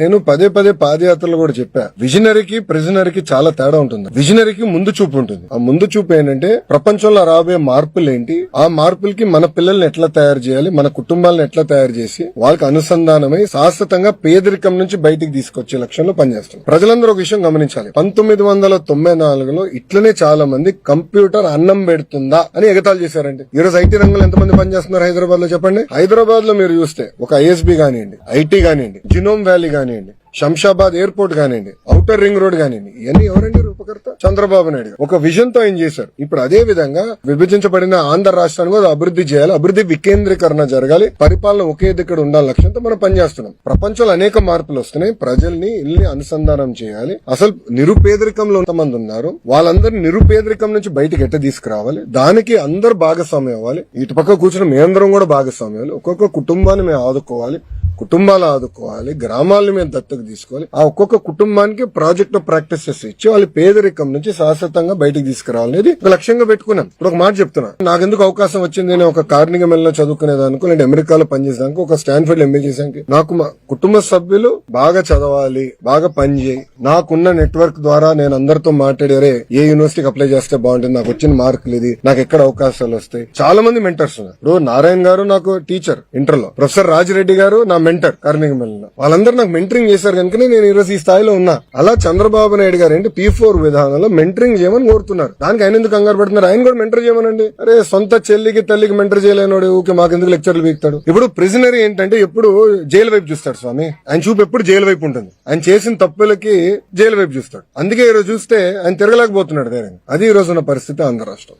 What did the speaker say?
నేను పదే పదే పాదయాత్రలు కూడా చెప్పా. విజనరీకి ప్రిజనరీకి చాలా తేడా ఉంటుంది. విజనరీకి ముందు చూపు ఉంటుంది. ఆ ముందు చూపు ఏంటంటే ప్రపంచంలో రాబోయే మార్పులు ఏంటి ఆ మార్పులకి మన పిల్లల్ని ఎట్లా తయారు చేయాలి? మన కుటుంబాలను ఎట్లా తయారు చేసి వాళ్ళకి అనుసంధానమై శాశ్వతంగా పేదరికం నుంచి బయటికి తీసుకొచ్చే లక్ష్యంలో పనిచేస్తుంది ప్రజలందరూ ఒక విషయం గమనించాలి. పంతొమ్మిది వందల తొంభై నాలుగులో ఇట్లనే చాలా మంది కంప్యూటర్ అన్నం పెడుతుందా అని ఎగతాలు చేశారండి. ఈ రోజు ఐటీ రంగంలో ఎంతమంది పనిచేస్తున్నారు హైదరాబాద్లో చెప్పండి? హైదరాబాద్లో మీరు చూస్తే ఒక ఐఎస్బి కానివ్వండి ఐటీ కానివ్వండి జినోమ్ వ్యాలీ కానివ్వండి శంషాబాద్ ఎయిర్పోర్ట్ కానివ్వండి ఔటర్ రింగ్ రోడ్ కానివ్వండి ఇవన్నీ ఎవరండి రూపకర్త? చంద్రబాబు నాయుడు ఒక విజన్తో ఆయన చేశారు? ఇప్పుడు అదే విధంగా విభజించబడిన ఆంధ్ర రాష్ట్రాన్ని కూడా అభివృద్ధి చేయాలి అభివృద్ధి వికేంద్రీకరణ జరగాలి పరిపాలన ఒకే దగ్గర ఉండాలి లక్ష్యంతో మనం పనిచేస్తున్నాం. ప్రపంచంలో అనేక మార్పులు వస్తున్నాయి ప్రజల్ని ఇల్ని అనుసంధానం చేయాలి. అసలు నిరుపేదరికంలో మంది ఉన్నారు? వాళ్ళందరినీ నిరుపేదరికం నుంచి బయటకు ఎట్ట తీసుకురావాలి? దానికి అందరు భాగస్వామ్యం అవ్వాలి. ఇటు పక్క కూర్చుని మేమందరం కూడా భాగస్వామ్యం ఒక్కొక్క కుటుంబాన్ని మేము ఆదుకోవాలి. కుటుంబాలు ఆదుకోవాలి గ్రామాలను మేము దత్తకు తీసుకోవాలి. ఆ ఒక్కొక్క కుటుంబానికి ప్రాజెక్ట్ ప్రాక్టీసెస్ ఇచ్చి వాళ్ళ పేదరికం నుంచి శాశ్వతంగా బయటకు తీసుకురావాలనేది ఒక లక్ష్యంగా పెట్టుకున్నాం. ఇప్పుడు ఒక మాట చెప్తున్నా. నాకెందుకు అవకాశం వచ్చింది? నేను ఒక కార్నిగమెల్లో చదువుకునేదానికి నేను అమెరికాలో పనిచేసేదానికి ఒక స్టాన్ఫర్డ్ ఎంఏ చేసానికి నాకు మా కుటుంబ సభ్యులు బాగా చదవాలి బాగా పనిచేయి నాకున్న నెట్వర్క్ ద్వారా నేను అందరితో మాట్లాడారే ఏ యూనివర్సిటీకి అప్లై చేస్తే బాగుంటుంది? నాకు వచ్చిన మార్కులు ఇది. నాకు ఎక్కడ అవకాశాలు వస్తాయి? చాలా మంది మెంటర్స్ ఉన్నారు. ఇప్పుడు నారాయణ గారు నాకు టీచర్ ఇంటర్లో ప్రొఫెసర్ రాజిరెడ్డి గారు నా మెంటర్ కార్నిగమెల్లో వాళ్ళందరూ నాకు మెంటరింగ్ చేశారు కనుకనే నేను ఈరోజు ఈ స్థాయిలో ఉన్నా. అలా చంద్రబాబు నాయుడు గారు ఏంటి పీ ఫోర్ విధానంలో మెంటరింగ్ చేయమని కోరుతున్నారు. దానికి ఆయన ఎందుకు కంగారు పడుతున్నారు? ఆయన కూడా మెంటర్ చేయమనండి. అరే సొంత చెల్లికి తల్లికి మెంటర్ చేయలేనోడు ఊకే మాకెందుకు లెక్చర్లు వీక్తాడు ఇప్పుడు ప్రిజనరీ ఏంటంటే ఎప్పుడు జైలు వైపు చూస్తాడు స్వామి. ఆయన చూపు ఎప్పుడు జైలు వైపు ఉంటుంది. ఆయన చేసిన తప్పులకి జైలు వైపు చూస్తాడు. అందుకే ఈరోజు చూస్తే ఆయన తిరగలేకపోతున్నాడు ధైర్యంగా అది ఈ రోజు ఉన్న పరిస్థితి ఆంధ్ర రాష్ట్రం